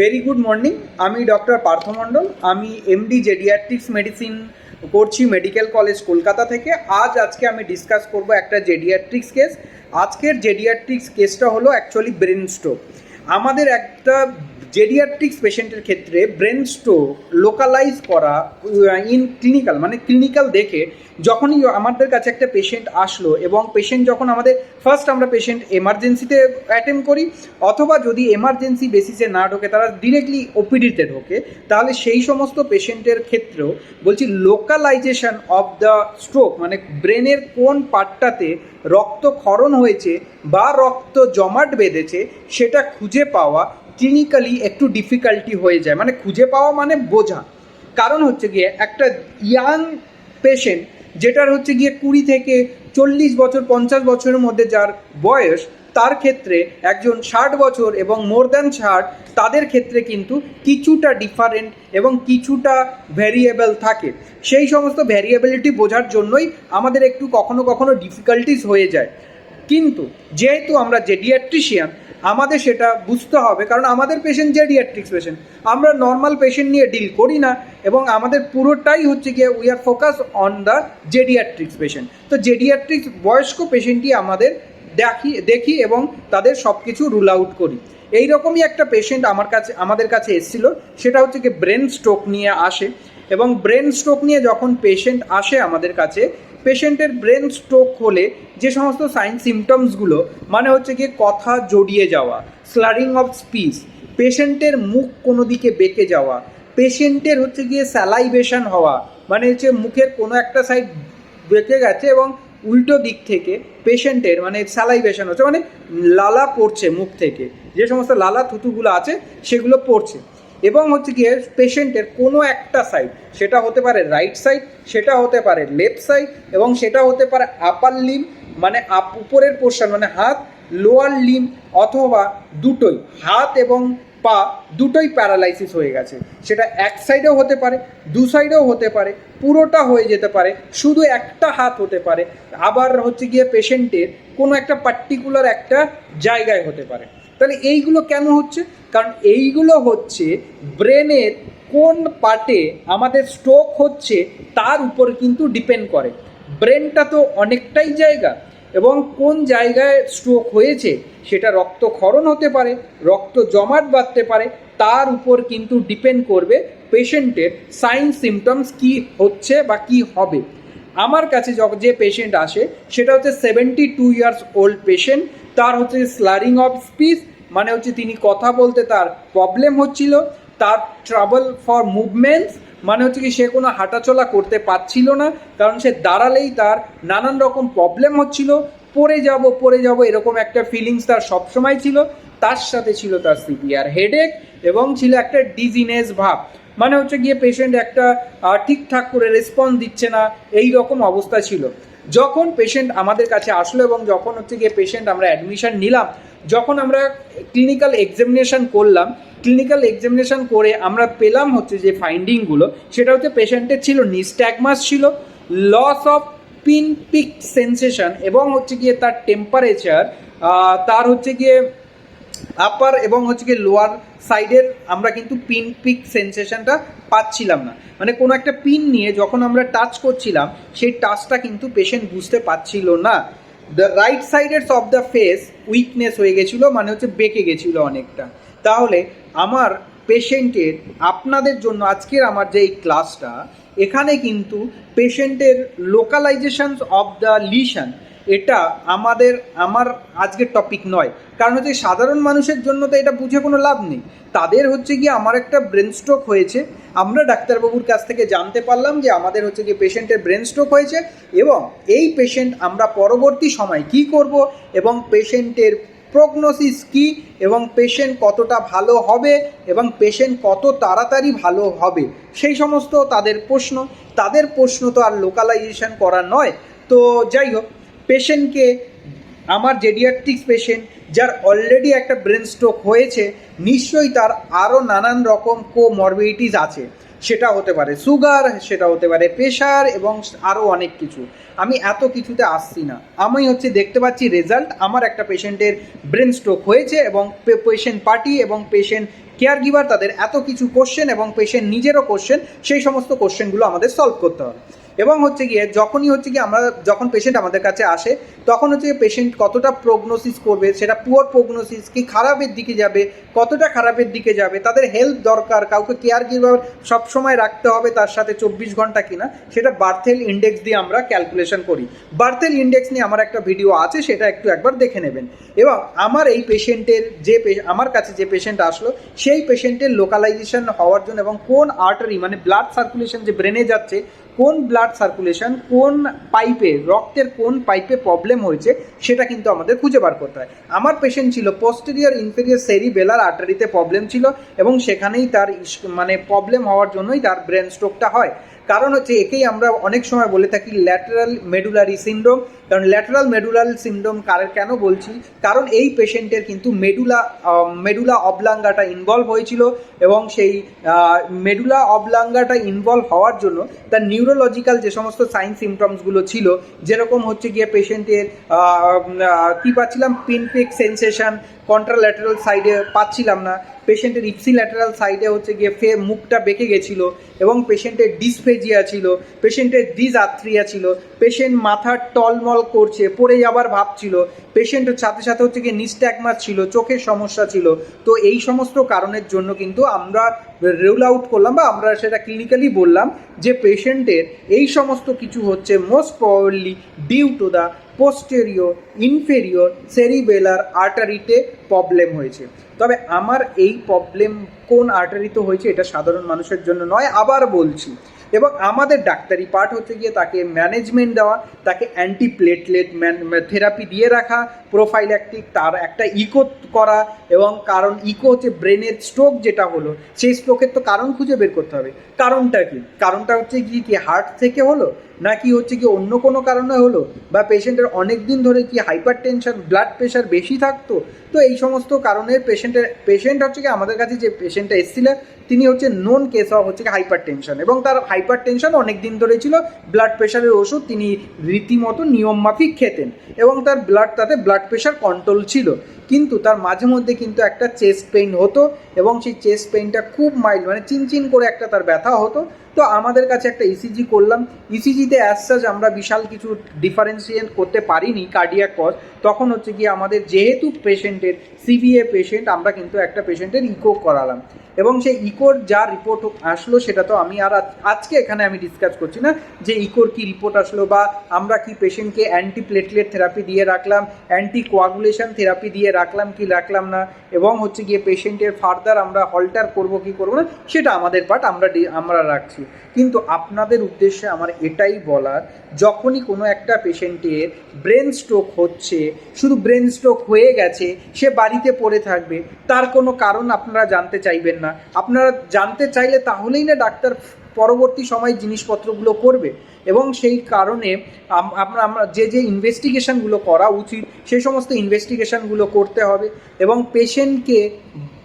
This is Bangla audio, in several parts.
ভেরি গুড মর্নিং আমি ডক্টর পার্থ মণ্ডল। আমি এমডি জেডিয়াট্রিক্স মেডিসিন করছি মেডিকেল কলেজ কলকাতা থেকে। আজ আজকে আমি ডিসকাস করব একটা জেডিয়াট্রিক্স কেস আজকের জেডিয়াট্রিক্স কেসটা হলো অ্যাকচুয়ালি ব্রেন স্ট্রোক আমাদের একটা জেডিয়াট্রিক্স পেশেন্টের ক্ষেত্রে ব্রেন স্ট্রোক লোকালাইজ করা ইন ক্লিনিক্যাল মানে ক্লিনিক্যাল দেখে যখনই আমাদের কাছে একটা পেশেন্ট আসলো এবং পেশেন্ট যখন আমাদের ফার্স্ট আমরা পেশেন্ট এমার্জেন্সিতে অ্যাটেন্ড করি, অথবা যদি এমার্জেন্সি বেসিসে না ঢোকে, তারা ডিরেক্টলি ওপিডিতে ঢোকে, তাহলে সেই সমস্ত পেশেন্টের ক্ষেত্রেও বলছি লোকালাইজেশন অফ দ্য স্ট্রোক মানে ব্রেনের কোন পার্টটাতে রক্তক্ষরণ হয়েছে বা রক্ত জমাট বেঁধেছে, সেটা খুঁজে পাওয়া ক্লিনিক্যালি একটু ডিফিকাল্টি হয়ে যায়। মানে খুঁজে পাওয়া মানে বোঝা। কারণ হচ্ছে গিয়ে একটা ইয়াং পেশেন্ট যেটার হচ্ছে গিয়ে কুড়ি থেকে চল্লিশ বছর, পঞ্চাশ বছরের মধ্যে যার বয়স, তার ক্ষেত্রে একজন ষাট বছর এবং মোর দ্যান ষাট, তাদের ক্ষেত্রে কিন্তু কিছুটা ডিফারেন্ট এবং কিছুটা ভ্যারিয়েবল থাকে। সেই সমস্ত ভ্যারিয়েবিলিটি বোঝার জন্যই আমাদের একটু কখনো কখনো ডিফিকাল্টিস হয়ে যায়। কিন্তু যেহেতু আমরা জেডিয়াট্রিশিয়ান আমাদের সেটা বুঝতে হবে, কারণ আমাদের পেশেন্ট জেডিয়াট্রিক্স পেশেন্ট আমরা নর্মাল পেশেন্ট নিয়ে ডিল করি না, এবং আমাদের পুরোটাই হচ্ছে গিয়ে we are focus on the geriatrics patient তো জেডিয়াট্রিক্স বয়স্ক পেশেন্টই আমাদের দেখি দেখি এবং তাদের সব কিছু রুল আউট করি। এই রকমই একটা পেশেন্ট আমার কাছে, আমাদের কাছে এসেছিল, সেটা হচ্ছে কি ব্রেন স্ট্রোক নিয়ে আসে, এবং ব্রেন স্ট্রোক নিয়ে যখন পেশেন্ট আসে আমাদের কাছে পেশেন্টের ব্রেন স্ট্রোক হলে যে সমস্ত সাইন সিমটমসগুলো মানে হচ্ছে গিয়ে কথা জড়িয়ে যাওয়া স্লারিং অফ স্পিচ পেশেন্টের মুখ কোনো দিকে বেঁকে যাওয়া, পেশেন্টের হচ্ছে গিয়ে স্যালাইভেশন হওয়া মানে হচ্ছে মুখের কোনো একটা সাইড বেঁকে গেছে এবং উল্টো দিক থেকে পেশেন্টের মানে স্যালাইভেশন হচ্ছে মানে লালা পড়ছে মুখ থেকে, যে সমস্ত লালা থুতুগুলো আছে সেগুলো পড়ছে। এবং হচ্ছে গিয়ে পেশেন্টের কোনো একটা সাইড সেটা হতে পারে রাইট সাইড সেটা হতে পারে লেফট সাইড এবং সেটা হতে পারে আপার লিম মানে আপ উপরের পোর্শন মানে হাত লোয়ার লিম অথবা দুটোই, হাত এবং পা দুটোই প্যারালাইসিস হয়ে গেছে। সেটা এক সাইডেও হতে পারে, দু সাইডেও হতে পারে, পুরোটা হয়ে যেতে পারে, শুধু একটা হাত হতে পারে, আবার হচ্ছে গিয়ে পেশেন্টের কোনো একটা পার্টিকুলার একটা জায়গায় হতে পারে। তাহলে এইগুলো কেন হচ্ছে? কারণ এইগুলো হচ্ছে ব্রেনের কোন পার্টে আমাদের স্ট্রোক হচ্ছে তার উপর কিন্তু ডিপেন্ড করে। ব্রেনটা তো অনেকটাই জায়গা এবং কোন জায়গায় স্ট্রোক হয়েছে সেটা রক্তক্ষরণ হতে পারে, রক্ত জমাট বাঁধতে পারে, তার উপর কিন্তু ডিপেন্ড করবে পেশেন্টের সাইন সিমটমস কি হচ্ছে বা কি হবে। আমার কাছে যে পেশেন্ট আসে, সেটা হচ্ছে seventy two years old patient, তার হচ্ছে স্লারিং অফ স্পিচ মানে হচ্ছে তিনি কথা বলতে তার প্রবলেম হচ্ছিল, তার ট্রাবল ফর মুভমেন্টস মানে হচ্ছে কি সে কোনো হাঁটাচলা করতে পারছিল না, কারণ সে দাঁড়ালেই তার নানান রকম প্রবলেম হচ্ছিল, পড়ে যাব পড়ে যাব এরকম একটা ফিলিংস তার সবসময় ছিল, তার সাথে ছিল তার সিভিয়ার হেডেক এবং ছিল একটা ডিজিনেস ভাব মানে হচ্ছে গিয়ে পেশেন্ট একটা ঠিকঠাক করে রেসপন্স দিচ্ছে না, এই রকম অবস্থা ছিল। যখন পেশেন্ট আমাদের কাছে আসলো এবং যখন হচ্ছে গিয়ে পেশেন্ট আমরা অ্যাডমিশন নিলাম, যখন আমরা ক্লিনিক্যাল এক্সামিনেশন করলাম ক্লিনিক্যাল এক্সামিনেশন করে আমরা পেলাম হচ্ছে যে ফাইন্ডিংগুলো সেটা হচ্ছে পেশেন্টের ছিল নিস্ট্যাগমাস ছিল loss of pin prick sensation এবং হচ্ছে গিয়ে তার টেম্পারেচার তার হচ্ছে গিয়ে আপার এবং হচ্ছে কি লোয়ার সাইডের আমরা কিন্তু পিন পিক সেন্সেশনটা পাচ্ছিলাম না। মানে কোনো একটা পিন নিয়ে যখন আমরা টাচ করছিলাম, সেই টাচটা কিন্তু পেশেন্ট বুঝতে পারছিল না। দ্য রাইট সাইডের অফ দ্য ফেস উইকনেস হয়ে গেছিল মানে হচ্ছে বেঁকে গেছিল অনেকটা। তাহলে আমার পেশেন্টের আপনাদের জন্য আজকের আমার যে এই ক্লাসটা এখানে কিন্তু পেশেন্টের লোকালাইজেশন অফ দ্য লিশন এটা আমাদের, আমার আজকের টপিক নয়। কারণ হচ্ছে সাধারণ মানুষের জন্য তো এটা বুঝে কোনো লাভ নেই। তাদের হচ্ছে গিয়ে আমার একটা ব্রেন স্ট্রোক হয়েছে। আমরা ডাক্তারবাবুর কাছ থেকে জানতে পারলাম যে আমাদের হচ্ছে গিয়ে পেশেন্টের ব্রেন স্ট্রোক হয়েছে এবং এই পেশেন্ট আমরা পরবর্তী সময় কি করব এবং পেশেন্টের প্রগনোসিস কি এবং পেশেন্ট কতটা ভালো হবে এবং পেশেন্ট কত তাড়াতাড়ি ভালো হবে, সেই সমস্ত তাদের প্রশ্ন। তাদের প্রশ্ন তো আর লোকালাইজেশন করা নয়। তো যাই হোক পেশেন্টকে আমার জেডিয়াট্রিক্স পেশেন্ট যার অলরেডি একটা ব্রেন স্ট্রোক হয়েছে, নিশ্চয়ই তার আরও নানান রকম কোমরবিডিটিস আছে। সেটা হতে পারে সুগার সেটা হতে পারে প্রেশার এবং আরও অনেক কিছু। আমি এত কিছুতে আসছি না। আমি হচ্ছে দেখতে পাচ্ছি রেজাল্ট আমার একটা পেশেন্টের ব্রেন স্ট্রোক হয়েছে এবং পেশেন্ট পার্টি এবং পেশেন্ট কেয়ার গিভার তাদের এত কিছু কোশ্চেন এবং পেশেন্ট নিজেরও কোশ্চেন সেই সমস্ত কোশ্চেনগুলো আমাদের সলভ করতে হবে। এবং হচ্ছে গিয়ে যখনই হচ্ছে গিয়ে আমরা যখন পেশেন্ট আমাদের কাছে আসে, তখন হচ্ছে পেশেন্ট কতটা প্রগনোসিস করবে, সেটা পুয়ার প্রগনোসিস কি খারাপের দিকে যাবে, কতটা খারাপের দিকে যাবে, তাদের হেল্প দরকার, কাউকে কেয়ার গিভার সবসময় রাখতে হবে তার সাথে চব্বিশ ঘণ্টা কিনা, সেটা বার্থেল ইন্ডেক্স দিয়ে আমরা ক্যালকুলেশন করি। বার্থেল ইন্ডেক্স নিয়ে আমার একটা ভিডিও আছে, সেটা একটু একবার দেখে নেবেন। এবং আমার এই পেশেন্টের যে আমার কাছে যে পেশেন্ট আসলো, সেই পেশেন্টের লোকালাইজেশন হওয়ার জন্য এবং কোন আর্টারি মানে ব্লাড সার্কুলেশন যে ব্রেনে যাচ্ছে কোন ব্লাড সার্কুলেশন কোন পাইপে রক্তের কোন পাইপে প্রবলেম হয়েছে, সেটা কিন্তু আমাদের খুঁজে বার করতে হয়। আমার পেশেন্ট ছিল পোস্টেরিয়ার ইনফেরিয়ার সেরি বেলার আর্টারিতে প্রবলেম ছিল এবং সেখানেই তার মানে প্রবলেম হওয়ার জন্যই তার ব্রেন স্ট্রোকটা হয়। কারণ হচ্ছে একেই আমরা অনেক সময় বলে থাকি ল্যাটারাল মেডুলারি সিন্ড্রোম কারণ ল্যাটারাল মেডুলাল সিন্ড্রোম কার কেন বলছি? কারণ এই পেশেন্টের কিন্তু মেডুলা মেডুলা অবলাঙ্গাটা ইনভলভ হয়েছিল এবং সেই মেডুলা অবলাঙ্গাটা ইনভলভ হওয়ার জন্য তার নিউরোলজিক্যাল যে সমস্ত সাইন সিমটমসগুলো ছিল, যেরকম হচ্ছে গিয়ে পেশেন্টের কী পাচ্ছিলাম? পিনপিক সেন্সেশন কন্ট্রাল্যাটারাল সাইডে পাচ্ছিলাম না। পেশেন্টের ইপসি ল্যাটারাল সাইডে হচ্ছে গিয়ে ফে মুখটা বেঁকে গেছিল এবং পেশেন্টের ডিসফেজিয়া ছিল পেশেন্টের আর্থ্রিয়া ছিল পেশেন্ট মাথার টলমল করছে, পড়ে যাবার ভাব ছিল পেশেন্টের সাথে সাথে হচ্ছে গিয়ে নিস্ট্যাগমা ছিল, চোখের সমস্যা ছিল। তো এই সমস্ত কারণের জন্য কিন্তু আমরা রুল আউট করলাম বা আমরা সেটা ক্লিনিক্যালি বললাম যে পেশেন্টের এই সমস্ত কিছু হচ্ছে most probably due to the posterior inferior cerebellar আর্টারিতে problem হয়েছে। তবে আমার এই প্রবলেম কোন আর্টারিতে হয়েছে এটা সাধারণ মানুষের জন্য নয়, আবার বলছি। এবং আমাদের ডাক্তারি পার্ট হচ্ছে গিয়ে তাকে ম্যানেজমেন্ট দেওয়া, তাকে অ্যান্টি প্লেটলেট থেরাপি দিয়ে রাখা প্রোফাইল প্রোফাইল্যাকটিক তার একটা ইকো করা, এবং কারণ ইকো হচ্ছে ব্রেনের স্ট্রোক যেটা হলো, সেই স্ট্রোকের তো কারণ খুঁজে বের করতে হবে। কারণটা কি? কারণটা হচ্ছে কি কি হার্ট থেকে হলো, নাকি হচ্ছে কি অন্য কোনো কারণে হলো, বা পেশেন্টের অনেক দিন ধরে কি হাইপার টেনশন ব্লাড প্রেশার বেশি থাকতো? তো এই সমস্ত কারণে পেশেন্টের পেশেন্ট হচ্ছে কি আমাদের কাছে যে পেশেন্টটা এসেছিলেন তিনি হচ্ছে নোন কেস অফ হচ্ছে হাইপার টেনশন এবং তার হাইপার টেনশন অনেক দিন ধরে ছিল ব্লাড প্রেশারের ওষুধ তিনি রীতিমতো নিয়মমাফিক খেতেন এবং তার ব্লাড তাতে ব্লাড প্রেশার কন্ট্রোল ছিল। কিন্তু তার মাঝে মধ্যে কিন্তু একটা চেস্ট পেইন হতো এবং সেই চেস্ট পেইনটা খুব মাইল্ড মানে চিনচিন করে একটা তার ব্যথা হতো। তো আমাদের কাছে একটা ইসিজি করলাম। ইসিজিতে অ্যাজ সাচ আমরা বিশাল কিছু ডিফারেন্সিয়েট করতে পারিনি কার্ডিয়াক কজ তখন হচ্ছে কি আমাদের যেহেতু পেশেন্টের সিভিএ পেশেন্ট আমরা কিন্তু একটা পেশেন্টের ইকো করালাম। এবং সেই ইকোর যা রিপোর্ট আসলো, সেটা তো আমি আর আজ- আজকে এখানে আমি ডিসকাস করছি না যে ইকোর কি রিপোর্ট আসলো বা আমরা কি পেশেন্টকে অ্যান্টি প্লেটলেট থেরাপি দিয়ে রাখলাম অ্যান্টি কোয়াগুলেশন থেরাপি দিয়ে রাখলাম কি রাখলাম না, এবং হচ্ছে গিয়ে পেশেন্টের ফার্দার আমরা হল্টার করব কি করব না, সেটা আমাদের পার্ট আমরা আমরা রাখছি। কিন্তু আপনাদের উদ্দেশ্যে আমার এটাই বলার, যখনই কোনো একটা পেশেন্টের ব্রেন স্ট্রোক হচ্ছে, শুধু ব্রেন স্ট্রোক হয়ে গেছে, সে বাড়িতে পড়ে থাকবে, তার কোনো কারণ আপনারা জানতে চাইবেন না। আপনারা জানতে চাইলে তাহলেই না ডাক্তার পরবর্তী সময় জিনিসপত্রগুলো করবে। এবং সেই কারণে আমরা আমরা যে যে ইনভেস্টিগেশনগুলো করা উচিত, সেই সমস্ত ইনভেস্টিগেশনগুলো করতে হবে এবং পেশেন্টকে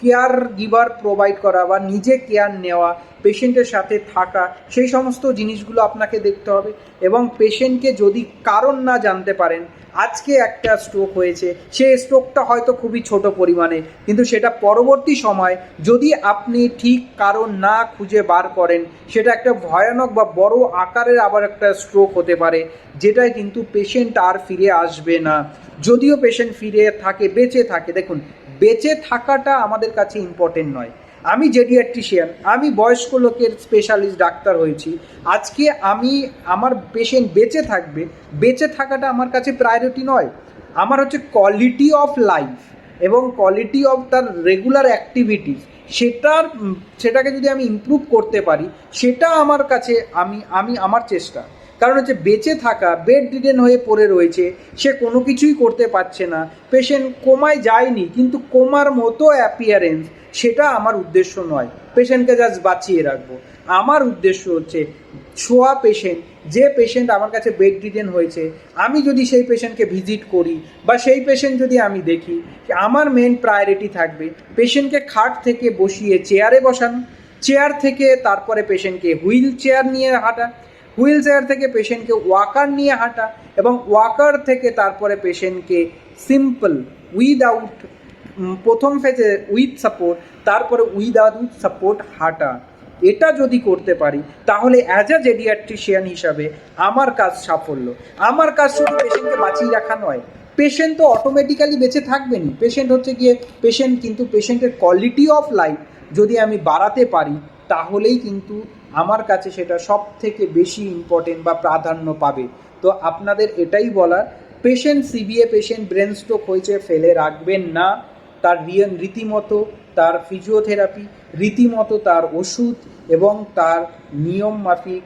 কেয়ার গিভার প্রোভাইড করা বা নিজে কেয়ার নেওয়া পেশেন্টের সাথে থাকা, সেই সমস্ত জিনিসগুলো আপনাকে দেখতে হবে এবং পেশেন্টকে যদি কারণ না জানতে পারেন, আজকে একটা স্ট্রোক হয়েছে, সেই স্ট্রোকটা হয়তো খুবই ছোট পরিমাণে, কিন্তু সেটা পরবর্তী সময় যদি আপনি ঠিক কারণ না খুঁজে বার করেন, সেটা একটা ভয়ানক বা বড় আকারের আবার একটা স্ট্রোক হতে পারে, যেটায় কিন্তু পেশেন্ট আর ফিরে আসবে না। যদিও পেশেন্ট ফিরে থাকে, বেঁচে থাকে, দেখুন, বেঁচে থাকাটা আমাদের কাছে ইম্পর্টেন্ট নয়। আমি জেডিয়াট্রিশিয়ান আমি বয়স্ক লোকের স্পেশালিস্ট ডাক্তার হয়েছি। আজকে আমি আমার পেশেন্ট বেঁচে থাকবে, বেঁচে থাকাটা আমার কাছে প্রায়োরিটি নয়। আমার হচ্ছে কোয়ালিটি অফ লাইফ এবং কোয়ালিটি অফ তার রেগুলার অ্যাক্টিভিটিস সেটার সেটাকে যদি আমি ইমপ্রুভ করতে পারি, সেটা আমার কাছে আমি আমি, আমার চেষ্টা। কারণ হচ্ছে বেঁচে থাকা বেড রিডেন হয়ে পড়ে রয়েছে, সে কোনো কিছুই করতে পারছে না। পেশেন্ট কোমায় যায়নি, কিন্তু কোমার মতো অ্যাপিয়ারেন্স সেটা আমার উদ্দেশ্য নয়। পেশেন্টকে জাস্ট বাঁচিয়ে রাখব। আমার উদ্দেশ্য হচ্ছে ছোঁয়া পেশেন্ট যে পেশেন্ট আমার কাছে বেড রিডেন হয়েছে, আমি যদি সেই পেশেন্টকে ভিজিট করি বা সেই পেশেন্ট যদি আমি দেখি, আমার মেন প্রায়োরিটি থাকবে পেশেন্টকে খাট থেকে বসিয়ে চেয়ারে বসানো। চেয়ার থেকে তারপরে পেশেন্টকে হুইল চেয়ার নিয়ে হাঁটা। হুইল চেয়ার থেকে পেশেন্টকে ওয়াকার নিয়ে হাঁটা এবং ওয়াকার থেকে তারপরে পেশেন্টকে সিম্পল উইদাউট প্রথম ফেজে উইথ সাপোর্ট তারপরে উইদাউট সাপোর্ট হাঁটা। এটা যদি করতে পারি, তাহলে অ্যাজ আ জেডিয়াট্রিশিয়ান হিসাবে আমার কাজ সাফল্য। আমার কাজ শুধু পেশেন্টকে বাঁচিয়ে রাখা নয় পেশেন্ট তো অটোমেটিক্যালি বেঁচে থাকবেনই। পেশেন্ট হচ্ছে গিয়ে পেশেন্ট কিন্তু পেশেন্টের কোয়ালিটি অফ লাইফ যদি আমি বাড়াতে পারি, তাহলেই কিন্তু আমার কাছে সেটা সব থেকে বেশি ইম্পর্টেন্ট বা প্রাধান্য পাবে। তো আপনাদের এটাই বলার patient CVA patient brain stroke হয়েছে, ফেলে রাখবেন না। তার রীতিমতো তার ফিজিওথেরাপি, রীতিমতো তার ওষুধ এবং তার নিয়ম মাফিক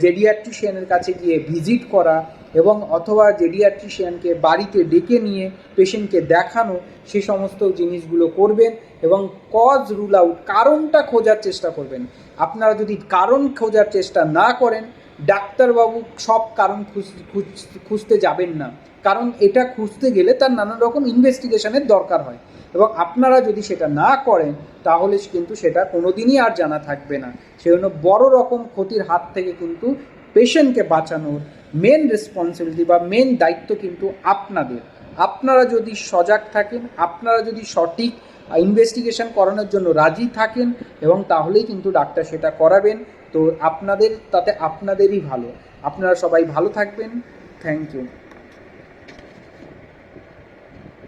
জেডিয়াট্রিশিয়ানের কাছে গিয়ে ভিজিট করা এবং অথবা জেডিয়াট্রিশিয়ানকে বাড়িতে ডেকে নিয়ে পেশেন্টকে দেখানো, সে সমস্ত জিনিসগুলো করবেন এবং কজ রুল আউট কারণটা খোঁজার চেষ্টা করবেন। আপনারা যদি কারণ খোঁজার চেষ্টা না করেন ডাক্তারবাবু সব কারণ খুঁজ- খুঁজ- খুঁজতে যাবেন না। কারণ এটা খুঁজতে গেলে তার নানান রকম ইনভেস্টিগেশনের দরকার হয়। এবং আপনারা যদি সেটা না করেন, তাহলে কিন্তু সেটা কোনোদিনই আর জানা থাকবে না। সেজন্য বড় রকম ক্ষতির হাত থেকে কিন্তু পেশেন্টকে বাঁচানোর মেন রেসপন্সিবিলিটি বা মেন দায়িত্ব কিন্তু আপনাদের। আপনারা যদি সজাগ থাকেন, আপনারা যদি সঠিক ইনভেস্টিগেশন করানোর জন্য রাজি থাকেন, এবং তাহলেই কিন্তু ডাক্তার সেটা করাবেন। তো আপনাদের তাতে আপনাদেরই ভালো। আপনারা সবাই ভালো থাকবেন। Thank you